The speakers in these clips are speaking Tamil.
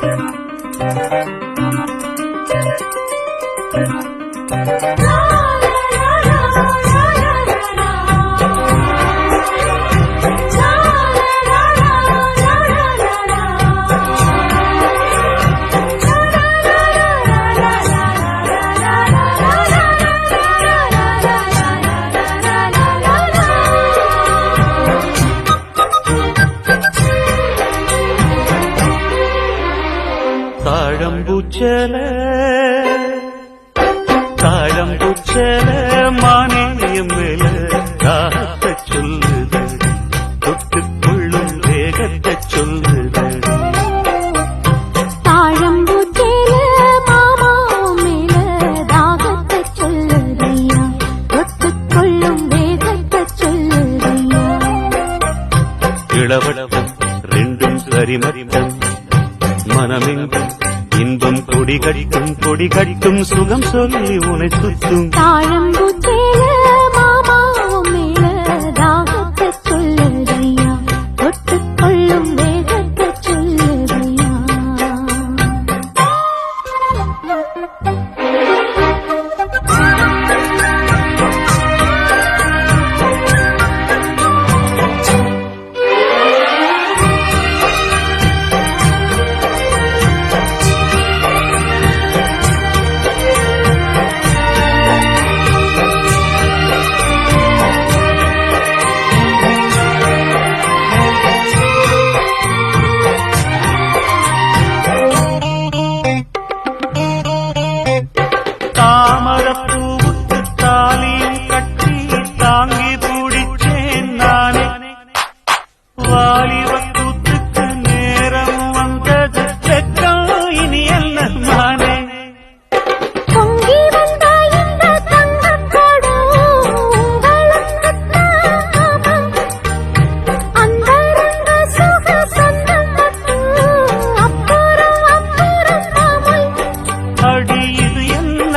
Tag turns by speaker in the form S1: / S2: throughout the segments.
S1: Thank you. தாழம்பூச்சல தாழம்பூச்சல மானியம் மேல தாகத்தை சொல்லுது தொட்டுக்கொள்ளும் வேகத்தை சொல்லுது.
S2: தாழம்பூச்சேல மாமா மேல தாகத்தை சொல்லுதையா தொட்டுக்கொள்ளும் வேகத்தை சொல்லுதையா
S1: இளவட்டம் ரெண்டும் சரிமரிடம் மனமெங்கும் இன்பம் கொடி கடிக்கும் கொடி கடிக்கும் சுகம் சொல்லி உனை சுத்தும். தாழம்பூத்து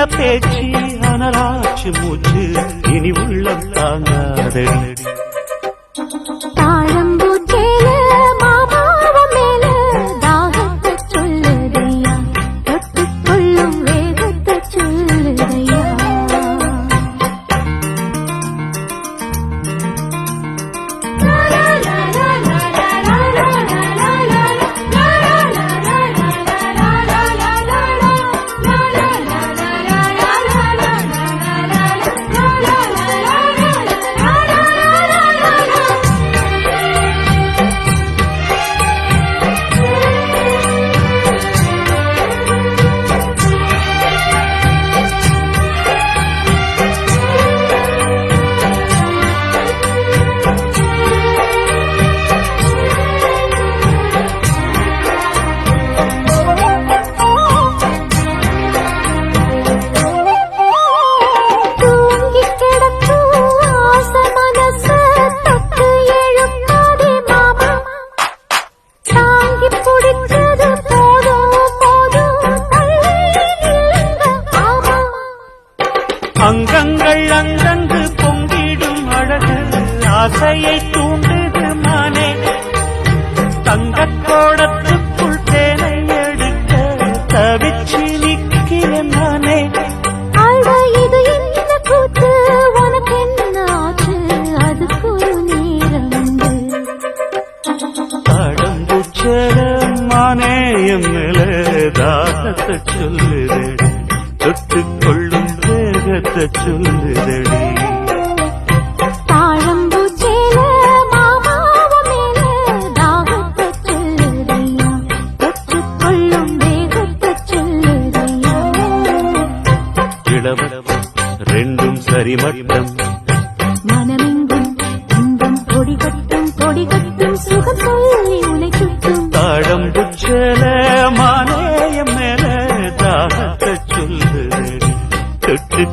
S1: என்ன பேச்சு அனலாச்சு மூச்சு. இனி உள்ளம் தாங்காதடி. ஆசையை தூண்டுது மானே தங்கக் கோடத்துக்குள் தேனை எடுக்க தவிச்சு நிக்கிறேன் நானே மானேயம் மேல தாகத்தை சொல்லுதடி. தொட்டுக்கொள்ளும் வேகத்தை சொல்லுதடி.
S2: மொழிமட்டம் மனமெங்கும் இன்பம் கொடிகட்டும் கொடிகட்டும்
S1: சுகம் சொல்லி உனை
S2: சுட்டும் தாழம் புச்சல மானேயம் மேல தாகத்தை சொல்லுதடி. தொட்டு